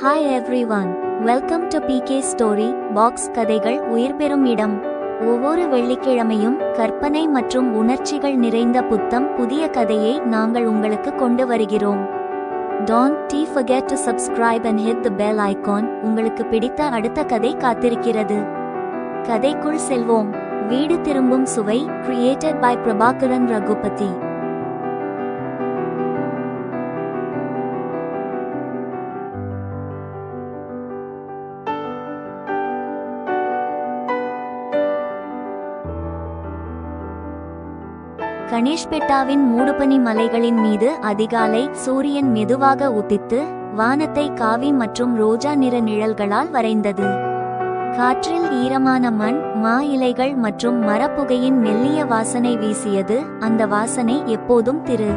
Hi everyone welcome to PK story box கதைகள் உயிர் பெறும் இடம் ஒவ்வொரு வெள்ளிக்கிழமையும் கற்பனை மற்றும் உணர்ச்சிகள் நிறைந்த புத்தம் புதிய கதையை நாங்கள் உங்களுக்கு கொண்டு வருகிறோம் don't forget to subscribe and hit the bell icon உங்களுக்கு பிடித்த அடுத்த கதை காத்திருக்கிறது கதைக்குள் செல்வோம் வீடு திரும்பும் சுவை கிரியேட்டட் பை பிரபாகரன் ரகுபதி கணேஷ்பெட்டாவின் மூடுபனி மலைகளின் மீது அதிகாலை சூரியன் மெதுவாக உதித்து வானத்தை காவி மற்றும் ரோஜா நிற நிழல்களால் வரைந்தது. காற்றில் ஈரமான மண் மா இலைகள் மற்றும் மரப்புகையின் மெல்லிய வாசனை வீசியது. அந்த வாசனை எப்போதும் திரு.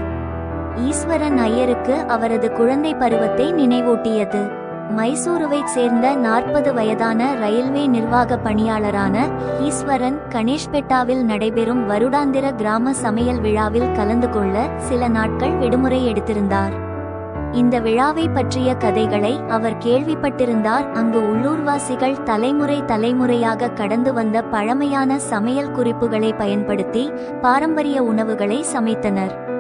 ஈஸ்வரன் ஐயருக்கு அவரது குழந்தை பருவத்தை நினைவூட்டியது. மைசூருவைச் சேர்ந்த நாற்பது வயதான ரயில்வே நிர்வாக பணியாளரான ஈஸ்வரன் கணேஷ்பெட்டாவில் நடைபெறும் வருடாந்திர கிராம சமையல் விழாவில் கலந்து கொள்ள சில நாட்கள் விடுமுறை எடுத்திருந்தார். இந்த விழாவை பற்றிய கதைகளை அவர் கேள்விப்பட்டிருந்தார். அங்கு உள்ளூர்வாசிகள் தலைமுறை தலைமுறையாக கடந்து வந்த பழமையான சமையல் குறிப்புகளை பயன்படுத்தி பாரம்பரிய உணவுகளை சமைத்தனர்.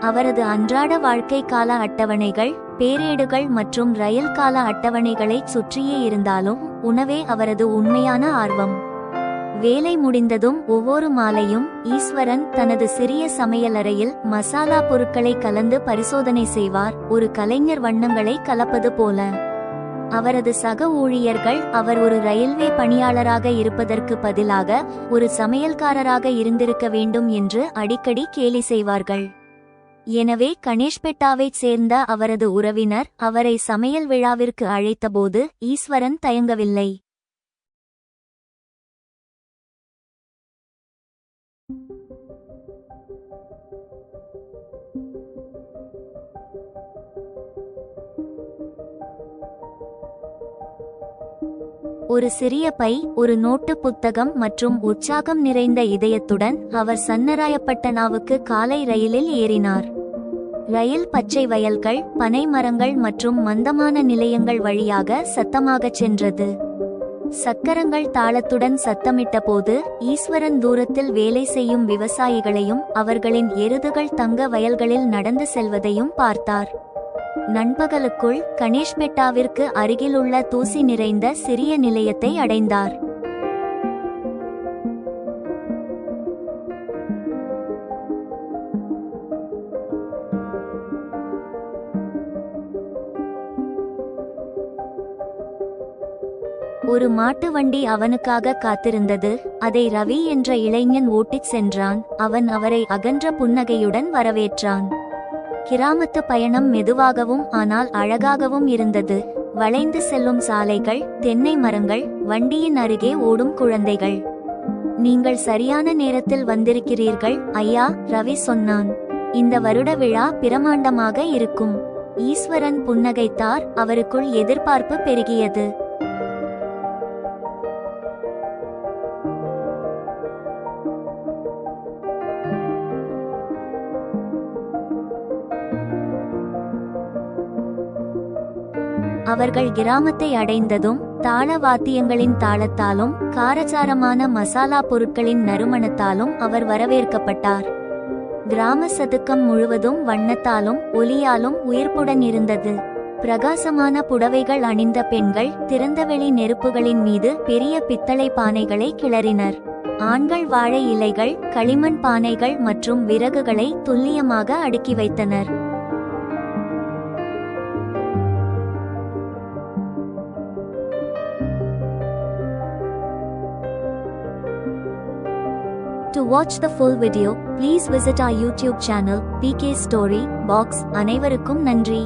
அவரது அன்றாட வாழ்க்கை கால அட்டவணைகள் பேரேடுகள் மற்றும் ரயில் கால அட்டவணைகளைச் சுற்றியே இருந்தாலும் உணவே அவரது உண்மையான ஆர்வம். வேலை முடிந்ததும் ஒவ்வொரு மாலையும் ஈஸ்வரன் தனது சிறிய சமையலறையில் மசாலா பொருட்களை கலந்து பரிசோதனை செய்வார். ஒரு கலைஞர் வண்ணங்களை கலப்பது போல. அவரது சக ஊழியர்கள் அவர் ஒரு ரயில்வே பணியாளராக இருப்பதற்கு பதிலாக ஒரு சமையல்காரராக இருந்திருக்க வேண்டும் என்று அடிக்கடி கேலி செய்வார்கள். எனவே கணேஷ்பெட்டாவைச் சேர்ந்த அவரது உறவினர் அவரை சமையல் விழாவிற்கு அழைத்தபோது ஈஸ்வரன் தயங்கவில்லை. ஒரு சிறிய பை ஒரு நோட்டு புத்தகம் மற்றும் உற்சாகம் நிறைந்த இதயத்துடன் அவர் சன்னராயப்பட்டனாவுக்கு காலை ரயிலில் ஏறினார். ரயில் பச்சை வயல்கள் பனை மரங்கள் மற்றும் மந்தமான நிலையங்கள் வழியாக சத்தமாகச் சென்றது. சக்கரங்கள் தாளத்துடன் சத்தமிட்ட போது ஈஸ்வரன் தூரத்தில் வேலை செய்யும் விவசாயிகளையும் அவர்களின் எருதுகள் தங்க வயல்களில் நடந்து செல்வதையும் பார்த்தார். நண்பகலுக்குள் கணேஷ்மெட்டாவிற்கு அருகிலுள்ள தூசி நிறைந்த சிறிய நிலையத்தை அடைந்தார். ஒரு மாட்டு வண்டி அவனுக்காக காத்திருந்தது. அதை ரவி என்ற இளைஞன் ஓட்டிச் சென்றான். அவன் அவரை அகன்ற புன்னகையுடன் வரவேற்றான். கிராமத்து பயணம் மெதுவாகவும் ஆனால் அழகாகவும் இருந்தது. வளைந்து செல்லும் சாலைகள் தென்னை மரங்கள் வண்டியின் அருகே ஓடும் குழந்தைகள். நீங்கள் சரியான நேரத்தில் வந்திருக்கிறீர்கள் ஐயா ரவி சொன்னான். இந்த வருட விழா பிரமாண்டமாக இருக்கும். ஈஸ்வரன் புன்னகைத்தார் அவருக்குள் எதிர்பார்ப்பு பெருகியது. அவர்கள் கிராமத்தை அடைந்ததும் தாள வாத்தியங்களின் தாளத்தாலும் காரசாரமான மசாலா பொருட்களின் நறுமணத்தாலும் அவர் வரவேற்கப்பட்டார். கிராம சதுக்கம் முழுவதும் வண்ணத்தாலும் ஒலியாலும் உயிர்ப்புடன் இருந்தது. பிரகாசமான புடவைகள் அணிந்த பெண்கள் திறந்தவெளி நெருப்புகளின் மீது பெரிய பித்தளை பானைகளை கிளறினர். ஆண்கள் வாழை இலைகள் களிமண் பானைகள் மற்றும் விறகுகளை துல்லியமாக அடுக்கி வைத்தனர். To watch the full video, please visit our YouTube channel, PK Story Box. அனைவருக்கும் நன்றி